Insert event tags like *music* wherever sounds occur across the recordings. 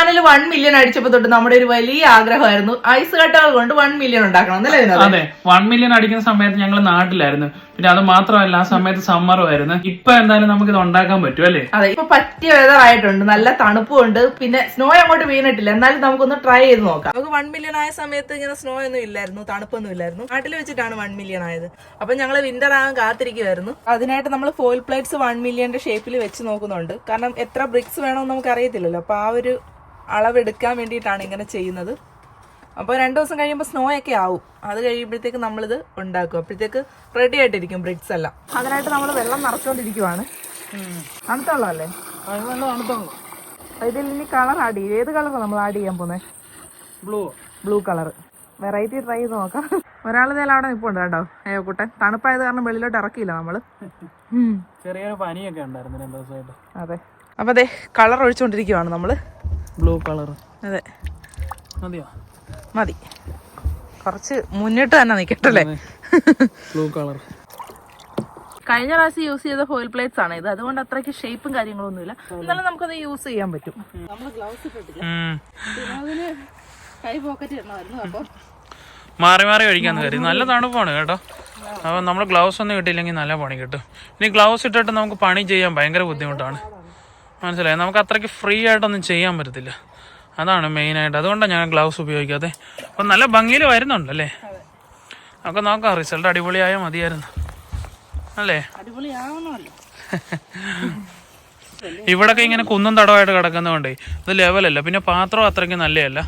Channel one million അടിച്ചപ്പോ തൊട്ട് നമ്മുടെ ഒരു വലിയ ആഗ്രഹമായിരുന്നു ഐസ് കട്ടകൾ കൊണ്ട് വൺ മില്യൺ ഉണ്ടാക്കണം അതെ? വൺ മില്യൺ അടിക്കുന്ന സമയത്ത് ഞങ്ങൾ നാട്ടിലായിരുന്നു. പിന്നെ അത് മാത്രമല്ല ആ സമയത്ത് സമ്മറുമായിരുന്നു ഇപ്പൊ എന്തായാലും നമുക്ക് ഇത് ഉണ്ടാക്കാൻ പറ്റും അല്ലേ? അതെ ഇപ്പൊ പറ്റിയ വെതർ ആയിട്ടുണ്ട്. നല്ല തണുപ്പും ഉണ്ട് പിന്നെ സ്നോ അങ്ങോട്ട് വീണിട്ടില്ല. എന്നാലും നമുക്കൊന്ന് ട്രൈ ചെയ്ത് നോക്കാം. നമുക്ക് വൺ മില്യൺ ആയ സമയത്ത് ഇങ്ങനെ സ്നോ ഒന്നും ഇല്ലായിരുന്നു തണുപ്പൊന്നും ഇല്ലായിരുന്നു. നാട്ടിൽ വെച്ചിട്ടാണ് വൺ മില്യൺ ആയത്. അപ്പൊ ഞങ്ങൾ വിന്റർ ആകാൻ കാത്തിരിക്കുമായിരുന്നു അതിനായിട്ട് നമ്മൾ ഫോയിൽ പ്ലേറ്റ്സ് വൺ മില്യന്റെ ഷേപ്പിൽ വെച്ച് നോക്കുന്നുണ്ട്. കാരണം എത്ര ബ്രിക്സ് വേണമെന്ന് നമുക്ക് അറിയത്തില്ലല്ലോ അപ്പൊ ആ ഒരു അളവെടുക്കാൻ വേണ്ടിയിട്ടാണ് ഇങ്ങനെ ചെയ്യുന്നത്. അപ്പോൾ രണ്ട് ദിവസം കഴിയുമ്പോൾ സ്നോ ഒക്കെ ആവും. അത് കഴിയുമ്പോഴത്തേക്ക് നമ്മളിത് ഉണ്ടാക്കും. അപ്പോഴത്തേക്ക് റെഡി ആയിട്ടിരിക്കും ബ്രിഡ്സ് എല്ലാം. അതിനായിട്ട് നമ്മൾ വെള്ളം നിറച്ചുകൊണ്ടിരിക്കുവാണ് തണുത്തുള്ളതല്ലേ? ഇതിൽ ഇനി കളർ ആഡ് ചെയ്യും. ഏത് കളറാണ് നമ്മൾ ആഡ് ചെയ്യാൻ പോകുന്നത് blue blue colour variety try ചെയ്ത് നോക്കാം. ഒരാൾ ഇതേലും അവിടെ നിൽപ്പുണ്ട് കേട്ടോ. അയ്യോ കുട്ടൻ. തണുപ്പായത് കാരണം വെളിയിലോട്ട് ഇറക്കിയില്ല നമ്മൾ. ചെറിയൊരു പനിയൊക്കെ ഉണ്ടായിരുന്നു അതെ. അപ്പൊ അതെ കളർ ഒഴിച്ചുകൊണ്ടിരിക്കുവാണ് നമ്മൾ. Blue colour. അതെ. മതിയോ? മതി. കുറച്ച് മുന്നിട്ട് തന്നെ നിൽക്കട്ടല്ലേ ബ്ലൂ കളർ. കഴിഞ്ഞ പ്രാവശ്യം യൂസ് ചെയ്ത ഫോയിൽ പ്ലേറ്റ്സ് ആണ് ഇത്. അതുകൊണ്ട് അത്രയ്ക്ക് ഷേപ്പും കാര്യങ്ങളൊന്നുമില്ല. എന്നാലും നമുക്കത് യൂസ് ചെയ്യാൻ പറ്റും. മാറി മാറി കഴിക്കാൻ കാര്യം നല്ല തണുപ്പാണ് കേട്ടോ. അപ്പം നമ്മൾ ഗ്ലൗസ് ഒന്നും കിട്ടിയില്ലെങ്കിൽ നല്ല പണി കിട്ടും. ഇനി ഗ്ലൗസ് ഇട്ടിട്ട് നമുക്ക് പണി ചെയ്യാൻ ഭയങ്കര ബുദ്ധിമുട്ടാണ്. മനസ്സിലായി? നമുക്ക് അത്രയ്ക്ക് ഫ്രീ ആയിട്ടൊന്നും ചെയ്യാൻ പറ്റത്തില്ല. അതാണ് മെയിനായിട്ട് അതുകൊണ്ടാണ് ഞാൻ ഗ്ലൗസ് ഉപയോഗിക്കാതെ അപ്പം നല്ല ഭംഗിയിൽ വരുന്നുണ്ടല്ലേ നമുക്ക് നോക്കാം. റിസൾട്ട് അടിപൊളിയായാൽ മതിയായിരുന്നു. അല്ലേ? *laughs* ഇവിടൊക്കെ ഇങ്ങനെ കുന്നും തടവായിട്ട് കിടക്കുന്നതുകൊണ്ടേ ഇത് ലെവലല്ല പിന്നെ പാത്രം അത്രയ്ക്ക് നല്ലതല്ല.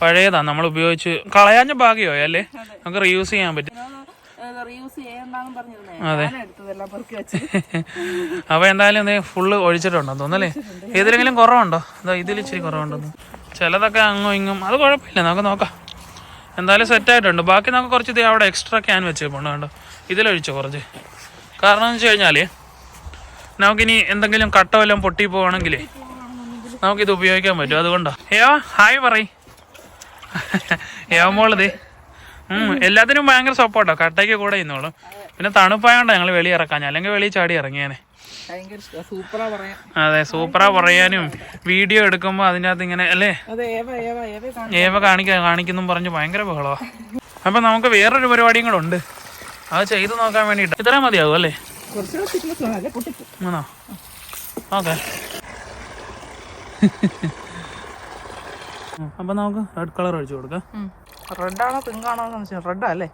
പഴയതാണ് നമ്മൾ ഉപയോഗിച്ച് കളയാഞ്ഞ ഭാഗ്യമായി അല്ലേ? നമുക്ക് റീയൂസ് ചെയ്യാൻ പറ്റും. അതെ. *laughs* അപ്പൊ എന്തായാലും ഫുള്ള് ഒഴിച്ചിട്ടുണ്ടോ തോന്നല്ലേ ഏതിലെങ്കിലും കുറവുണ്ടോ? അതോ ഇതിൽ ഇച്ചിരി കുറവുണ്ടോ ചിലതൊക്കെ അങ്ങും ഇങ്ങും. അത് കുഴപ്പമില്ല. നമുക്ക് നോക്കാം. എന്തായാലും സെറ്റ് ആയിട്ടുണ്ട്. ബാക്കി നമുക്ക് കുറച്ച് ഇത് അവിടെ എക്സ്ട്രാ ക്യാൻ വെച്ച് പോകണം കേട്ടോ ഇതിലൊഴിച്ചു കുറച്ച്. കാരണം എന്ന് വെച്ച് കഴിഞ്ഞാൽ നമുക്കിനി എന്തെങ്കിലും കട്ട വല്ലതും പൊട്ടി പോവാണെങ്കിലേ നമുക്കിത് ഉപയോഗിക്കാൻ പറ്റും. അതുകൊണ്ടാണ് ഏവാ ഹായ് പറയ്. *laughs* ഏവാ ഉം എല്ലാത്തിനും ഭയങ്കര സപ്പോർട്ടോ കട്ടയ്ക്ക് കൂടെ ഇന്നോളും പിന്നെ തണുപ്പായോണ്ടാ ഞങ്ങൾ വെളി ഇറക്കാൻ. അല്ലെങ്കിൽ വെളി ചാടി ഇറങ്ങിയേനെ. അതെ സൂപ്പറാ പറയാനും. വീഡിയോ എടുക്കുമ്പോ അതിന്റെ അകത്ത് ഇങ്ങനെ അല്ലേ? ഏവ ഏവ ഏവ കാണും. ഏവ കാണിക്ക കാണിക്കുന്നു പറഞ്ഞ് ഭയങ്കര ബഹളവാ. അപ്പൊ നമുക്ക് വേറൊരു പരിപാടിയും കൂടെ ഉണ്ട് അത് ചെയ്തു നോക്കാൻ വേണ്ടിട്ട് ഇത്രയും മതിയാവും അല്ലേ? ആണോ? ഓക്കെ. അപ്പൊ നമുക്ക് റെഡ് കളർ ഒഴിച്ചു കൊടുക്കാം. റെഡ് പിങ്കാണോ പിങ്ക് ആണോ റെഡാ അല്ലേ?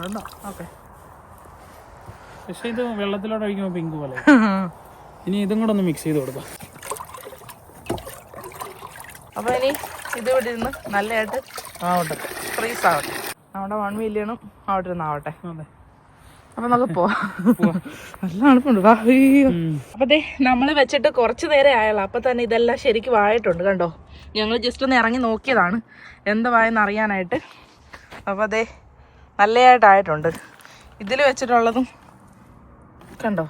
റെഡാ. ഓക്കെ. പക്ഷേ ഇത് വെള്ളത്തിലോട്ട് ഒഴിക്കുമ്പോൾ പിങ്ക് പോലെ. *laughs* ഇനി ഇതും കൂടെ ഒന്ന് മിക്സ് ചെയ്ത് കൊടുക്കാം. അപ്പോൾ ഇനി ഇത് ഇവിടെ ഇരുന്ന് നല്ലതായിട്ട് ആവട്ടെ. ഫ്രീസ് ആവട്ടെ. നമ്മുടെ വൺ മില്യണും അവിടെ ഇരുന്ന് ആവട്ടെ അതെ. അപ്പൊ നമുക്ക് പോവാം. നല്ല തണുപ്പുണ്ട്. വാ. അപ്പൊ ദേ നമ്മൾ വെച്ചിട്ട് കുറച്ചു നേരം ആയല്ലോ അപ്പൊ തന്നെ ഇതെല്ലാം ശരിക്കും ആയിട്ടുണ്ട് കണ്ടോ? ഞങ്ങൾ ജസ്റ്റ് ഒന്ന് ഇറങ്ങി നോക്കിയതാണ്. എന്തുവായെന്ന് അറിയാനായിട്ട്. അപ്പൊ അതെ നല്ലതായിട്ടായിട്ടുണ്ട്. ഇതിൽ വെച്ചിട്ടുള്ളതും കണ്ടോ?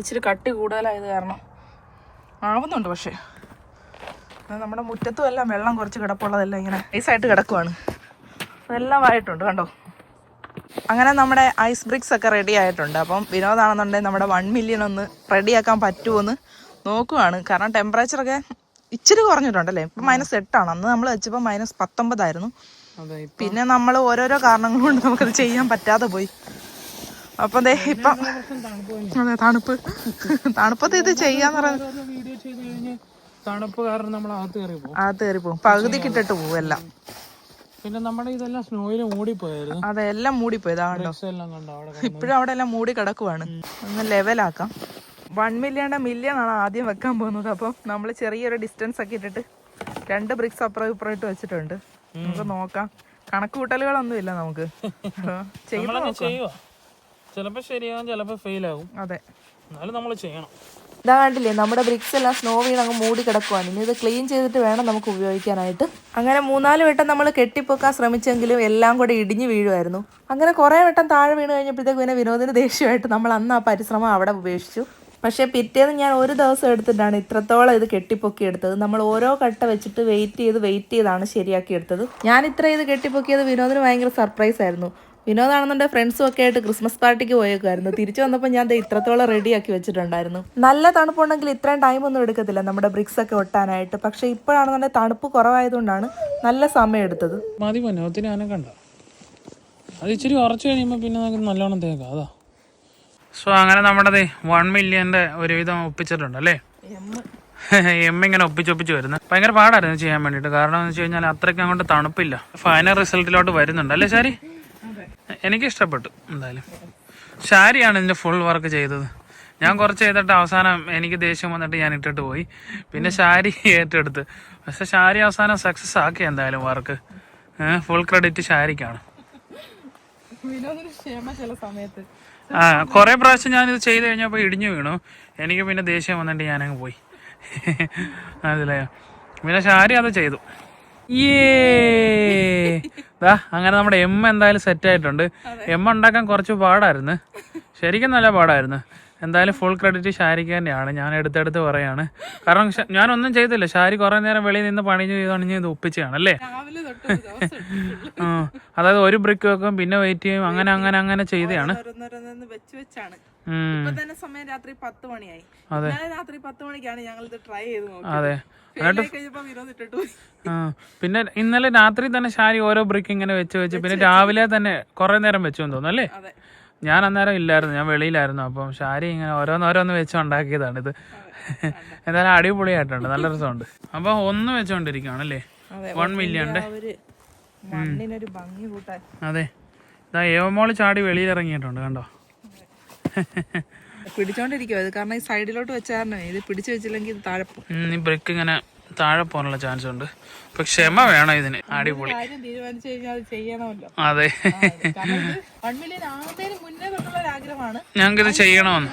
ഇച്ചിരി കട്ടി കൂടുതലായത് കാരണം ആവുന്നുണ്ട് പക്ഷേ. നമ്മുടെ മുറ്റത്തും എല്ലാം വെള്ളം കുറച്ച് കിടപ്പുള്ളതെല്ലാം ഇങ്ങനെ ഐസായിട്ട് കിടക്കുവാണ്. അതെല്ലാം ആയിട്ടുണ്ട് കണ്ടോ? അങ്ങനെ നമ്മുടെ ഐസ് ബ്രിക്സ് ഒക്കെ റെഡി ആയിട്ടുണ്ട്. അപ്പം വിനോദാണെന്നുണ്ടെങ്കിൽ നമ്മുടെ വൺ മില്യൺ ഒന്ന് റെഡിയാക്കാൻ പറ്റുമോന്ന് നോക്കുവാണ്. കാരണം ടെമ്പറേച്ചർ ഒക്കെ ഇച്ചിരി കുറഞ്ഞിട്ടുണ്ടല്ലേ? ഇപ്പം മൈനസ് എട്ടാണ്. അന്ന് നമ്മൾ വെച്ചപ്പോൾ മൈനസ് പത്തൊമ്പതായിരുന്നു പിന്നെ നമ്മൾ ഓരോരോ കാരണങ്ങൾ കൊണ്ട് നമുക്കത് ചെയ്യാൻ പറ്റാതെ പോയി. അപ്പം അതെ ഇപ്പൊ അതെ തണുപ്പ്. തണുപ്പത്ത് ഇത് ചെയ്യാന്ന് പറയുന്നത് തണുപ്പ് കാരണം നമ്മൾ അകത്ത് കയറി പോകും ആ കയറി പോകും പകുതിക്കിട്ടിട്ട് പോകും എല്ലാം. പിന്നെ നമ്മുടെ ഇതെല്ലാം സ്നോയിൽ മൂടിപ്പോയായിരുന്നു. അതെ എല്ലാം മൂടി ഇതാ കണ്ടോ? ഡ്രസ് എല്ലാം കണ്ടോ അവിടെ ഇപ്പോഴും അവിടെ എല്ലാം മൂടി കിടക്കുവാണ് ഒന്ന് ലെവലാക്കാം വൺ മില്യണ്ട മില്യൺ ആണ് ആദ്യം വെക്കാൻ പോകുന്നത്. അപ്പം നമ്മൾ ചെറിയൊരു ഡിസ്റ്റൻസ് ഒക്കെ ഇട്ടിട്ട് രണ്ട് ബ്രിക്സ് അപ്പുറം ഇപ്പുറം ഇട്ട് വെച്ചിട്ടുണ്ട്. നമുക്ക് നോക്കാം. കണക്ക് കൂട്ടലുകളൊന്നും ഇല്ല നമുക്ക് ചെയ്യുമ്പോൾ ശരിയാകും ചിലപ്പോൾ ഫെയിൽ ആകും അതെ. എന്നാലും നമ്മൾ ചെയ്യണം. ഇതാ കണ്ടില്ലേ നമ്മുടെ ബ്രിക്സ് എല്ലാം സ്നോ വീണ് അങ്ങ് മൂടി കിടക്കുവാണ്. ഇനി ഇത് ക്ലീൻ ചെയ്തിട്ട് വേണം നമുക്ക് ഉപയോഗിക്കാനായിട്ട്. അങ്ങനെ മൂന്നാൽ വട്ടം നമ്മൾ കെട്ടിപ്പൊക്കാൻ ശ്രമിച്ചെങ്കിലും എല്ലാം കൂടെ ഇടിഞ്ഞു വീഴുമായിരുന്നു അങ്ങനെ കുറേ വട്ടം താഴെ വീണ് കഴിഞ്ഞപ്പോഴത്തേക്ക് പിന്നെ വിനോദിന് ദേഷ്യമായിട്ട് നമ്മൾ അന്ന് ആ പരിശ്രമം അവിടെ ഉപേക്ഷിച്ചു. പക്ഷേ പിറ്റേന്ന് ഞാൻ ഒരു ദിവസം എടുത്തിട്ടാണ് ഇത്രത്തോളം ഇത് കെട്ടിപ്പൊക്കി എടുത്തത്. നമ്മൾ ഓരോ കട്ട വെച്ചിട്ട് വെയിറ്റ് ചെയ്ത് വെയിറ്റ് ചെയ്താണ് ശരിയാക്കി എടുത്തത്. ഞാൻ ഇത്ര ഇത് കെട്ടിപ്പൊക്കിയത് വിനോദിന് ഭയങ്കര സർപ്രൈസ് ആയിരുന്നു. വിനോദാണെന്നുണ്ടെ ഫ്രണ്ട്സും ഒക്കെ ആയിട്ട് ക്രിസ്മസ് പാർട്ടിക്ക് പോയേക്കുമായിരുന്നു തിരിച്ചു വന്നപ്പോൾ ഞാൻ ദേ ഇത്രത്തോളം റെഡിയാക്കി വെച്ചിട്ടുണ്ടായിരുന്നു. നല്ല തണുപ്പുണ്ടെങ്കിൽ ഇത്രയും ടൈം ഒന്നും എടുക്കത്തില്ല നമ്മുടെ ബ്രിക്സ് ഒക്കെ ഒട്ടാനായിട്ട്. പക്ഷെ ഇപ്പോഴാണെന്നുണ്ടെങ്കിൽ തണുപ്പ് കുറവായതുകൊണ്ടാണ് നല്ല സമയം എടുത്തത്. മതി ഒത്തിരി അത് ഇച്ചിരി ഉറച്ചു കഴിയുമ്പോൾ പിന്നെ നമുക്ക് നല്ലോണം തേക്കാം. അതാ. സോ അങ്ങനെ നമ്മുടെ വൺ മില്യന്റെ ഒരുവിധം ഒപ്പിച്ചിട്ടുണ്ട് അല്ലേ? എം ഇങ്ങനെ ഒപ്പിച്ചൊപ്പിച്ച് വരുന്നത്. ഭയങ്കര പാടായിരുന്നു ചെയ്യാൻ വേണ്ടിയിട്ട്. കാരണം എന്ന് വെച്ച് കഴിഞ്ഞാൽ അത്രയ്ക്ക് അങ്ങോട്ട് തണുപ്പില്ല. ഫൈനൽ റിസൾട്ടിലോട്ട് വരുന്നുണ്ട്. അല്ലേ ശാരി? എനിക്ക് ഇഷ്ടപ്പെട്ടു എന്തായാലും. ഷാരിയാണ് ഇതിന്റെ ഫുൾ വർക്ക് ചെയ്തത്. ഞാൻ കുറച്ച് ചെയ്തിട്ട് അവസാനം എനിക്ക് ദേഷ്യം വന്നിട്ട് ഞാൻ ഇട്ടിട്ട് പോയി. പിന്നെ ഷാരി ഏറ്റെടുത്ത്. പക്ഷെ ഷാരി അവസാനം സക്സസ് ആക്കി എന്തായാലും വർക്ക് ഫുൾ ക്രെഡിറ്റ് ഷാരിക്കാണ് ആ കുറെ പ്രാവശ്യം ഞാനിത് ചെയ്ത് കഴിഞ്ഞപ്പോൾ ഇടിഞ്ഞു വീണു. എനിക്ക് പിന്നെ ദേഷ്യം വന്നിട്ട് ഞാനങ്ങ് പോയി. അതിലെ. പിന്നെ ഷാരി അത് ചെയ്തു. ദാ അങ്ങനെ നമ്മുടെ എം എന്തായാലും സെറ്റ് ആയിട്ടുണ്ട്. എം ഉണ്ടാക്കാൻ കുറച്ച് പാടായിരുന്നു. ശരിക്കും നല്ല പാടായിരുന്നു. എന്തായാലും ഫുൾ ക്രെഡിറ്റ് ഷാരിക്ക് തന്നെയാണ്. ഞാൻ എടുത്തെടുത്ത് പറയാണ്. കാരണം ഞാനൊന്നും ചെയ്തില്ല. ഷാരി കുറെ നേരം വെളിയിൽ നിന്ന് പണി ചെയ്ത് പണിഞ്ഞ് ഇത് ഒപ്പിച്ചാണ് അല്ലേ? അതായത് ഒരു ബ്രിക്ക് വെക്കും പിന്നെ വെയിറ്റ് ചെയ്യും അങ്ങനെ അങ്ങനെ അങ്ങനെ ചെയ്തതാണ്. ഇപ്പൊ തന്നെ സമയം രാത്രി പത്ത് മണിയായി. ഇന്നലെ രാത്രി പത്ത് മണിക്കാണ് ഞങ്ങൾ ഇത് ട്രൈ ചെയ്ത് നോക്കിയത്. പിന്നെ ഇന്നലെ രാത്രി തന്നെ ശാരി ഓരോ ബ്രിക്ക് ഇങ്ങനെ വെച്ച് വെച്ച് പിന്നെ രാവിലെ തന്നെ കുറെ നേരം വെച്ചു തോന്നുന്നു അല്ലേ? ഞാൻ അന്നേരം ഇല്ലായിരുന്നു ഞാൻ വെളിയിലായിരുന്നു. അപ്പം ശാരി ഇങ്ങനെ ഓരോന്നോരോന്ന് വെച്ച് ഉണ്ടാക്കിയതാണ് ഇത്. എന്തായാലും അടിപൊളിയായിട്ടുണ്ട് നല്ല രസമുണ്ട്. അപ്പൊ ഒന്ന് വെച്ചോണ്ടിരിക്കുകയാണ് അല്ലേ? വൺ മില്യൺ അതെ. ഇതാ ഏവമോൾ ചാടി വെളിയിലിറങ്ങിയിട്ടുണ്ട് കണ്ടോ? പിടിച്ചോണ്ടിരിക്കുവോ. ഇത് കാരണം ഈ സൈഡിലോട്ട് ഇത് പിടിച്ചു വെച്ചില്ലെങ്കിൽ ഇത് താഴെ ഈ ബ്രിക്ക് ഇങ്ങനെ താഴെ പോകാനുള്ള ചാൻസ് ഉണ്ട്. ഇപ്പൊ ക്ഷമ വേണം ഇതിന്. അടിപൊളി. തീരുമാനിച്ചു കഴിഞ്ഞാൽ അത് ചെയ്യണമല്ലോ. ഞങ്ങൾക്ക് ഇത് ചെയ്യണമെന്ന്.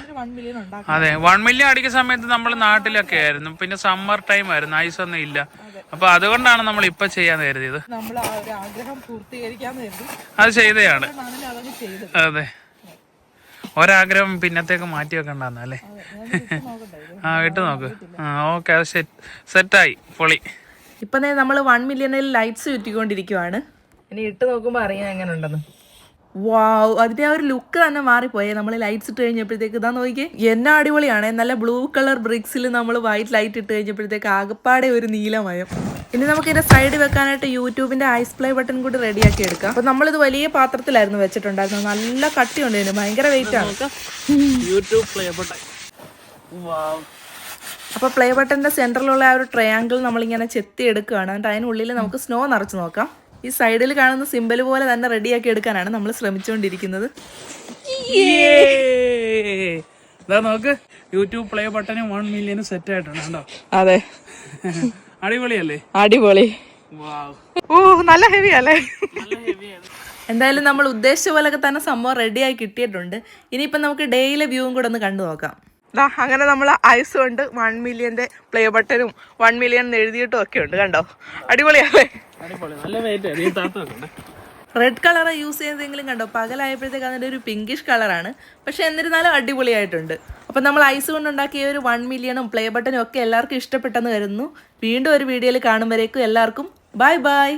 അതെ വൺ മില്യൺ അടിക്കുന്ന സമയത്ത് നമ്മൾ നാട്ടിലൊക്കെ ആയിരുന്നു. പിന്നെ സമ്മർ ടൈം ആയിരുന്നു. ഐസ് ഒന്നും ഇല്ല. അപ്പൊ അതുകൊണ്ടാണ് നമ്മൾ ഇപ്പൊ ചെയ്യാൻ കരുതിയത്. അത് ചെയ്തതാണ് ചെയ്തത് അതെ. ഒരാഗ്രഹം പിന്നത്തേക്ക് മാറ്റി വെക്കണ്ടെന്ന് അല്ലേ? ആ ഇട്ട് നോക്ക്. ആ ഓക്കെ അത് സെറ്റ് സെറ്റായി പൊളി. ഇപ്പൊ നമ്മൾ വൺ മില്യണിൽ ലൈറ്റ്സ് ചുറ്റിക്കൊണ്ടിരിക്കുവാണ്. ഇനി ഇട്ട് നോക്കുമ്പോൾ അറിയാം എങ്ങനെ ഉണ്ടെന്ന് വാവ് അതിന്റെ ആ ഒരു ലുക്ക് തന്നെ മാറിപ്പോയേ. നമ്മൾ ലൈറ്റ്സ് ഇട്ട് കഴിഞ്ഞപ്പോഴത്തേക്ക് ഇതാ നോക്കിയേ. എന്നാ അടിപൊളിയാണ്. നല്ല ബ്ലൂ കളർ ബ്രിക്സിൽ നമ്മൾ വൈറ്റ് ലൈറ്റ് ഇട്ട് കഴിഞ്ഞപ്പോഴത്തേക്ക് ആകപ്പാടെ ഒരു നീലമയം. ഇനി നമുക്ക് ഇതിന്റെ സൈഡ് വെക്കാനായിട്ട് യൂട്യൂബിന്റെ ഐസ് പ്ലേ ബട്ടൺ കൂടി റെഡിയാക്കി എടുക്കാം. അപ്പൊ നമ്മളിത് വലിയ പാത്രത്തിലായിരുന്നു വെച്ചിട്ടുണ്ടായിരുന്നു നല്ല കട്ടിയുണ്ട് ഇതിന്. ഭയങ്കര വെയിറ്റ് ആണ്. യൂട്യൂബ് പ്ലേ അപ്പോൾ പ്ലേ ബട്ടന്റെ സെന്ററിലുള്ള ആ ഒരു ട്രയാങ്കിൾ നമ്മളിങ്ങനെ ചെത്തി എടുക്കുകയാണ് എന്നിട്ട് അതിനുള്ളിൽ നമുക്ക് സ്നോ നിറച്ച് നോക്കാം. ഈ സൈഡിൽ കാണുന്ന സിമ്പൽ പോലെ തന്നെ റെഡിയാക്കി എടുക്കാനാണ് നമ്മൾ ശ്രമിച്ചുകൊണ്ടിരിക്കുന്നത്. നോക്ക്. യൂട്യൂബ് പ്ലേ ബട്ടനും വൺ മില്യനും സെറ്റ് ആയിട്ടുണ്ട് അതെ. *laughs* അടിപൊളിയല്ലേ? അടിപൊളി. വാവ്. ഓ നല്ല ഹെവി അല്ലേ? എന്തായാലും നമ്മൾ ഉദ്ദേശിച്ച പോലൊക്കെ തന്നെ സംഭവം റെഡിയായി കിട്ടിയിട്ടുണ്ട്. ഇനിയിപ്പം നമുക്ക് ഡെയിലെ വ്യൂവും കൂടെ ഒന്ന് കണ്ടു നോക്കാം. അങ്ങനെ നമ്മൾ ഐസ് കൊണ്ട് വൺ മില്യന്റെ പ്ലേ ബട്ടനും വൺ മില്യൺ എഴുതിയിട്ടും ഒക്കെ ഉണ്ട് കണ്ടോ? അടിപൊളിയല്ലേ? അടിപൊളി നല്ല വെയിറ്റ് നീ താത്ത റെഡ് കളർ യൂസ് ചെയ്തെങ്കിലും കണ്ടോ പകലായപ്പോഴത്തേക്ക് അതിന്റെ ഒരു പിങ്കിഷ് കളറാണ് പക്ഷെ എന്നിരുന്നാലും അടിപൊളിയായിട്ടുണ്ട്. അപ്പം നമ്മൾ ഐസ് കൊണ്ടുണ്ടാക്കിയ ഒരു വൺ മില്യണും പ്ലേ ബട്ടനും ഒക്കെ എല്ലാവർക്കും ഇഷ്ടപ്പെട്ടെന്ന് കരുതുന്നു വീണ്ടും ഒരു വീഡിയോയിൽ കാണുമ്പോഴേക്കും എല്ലാവർക്കും ബൈ ബൈ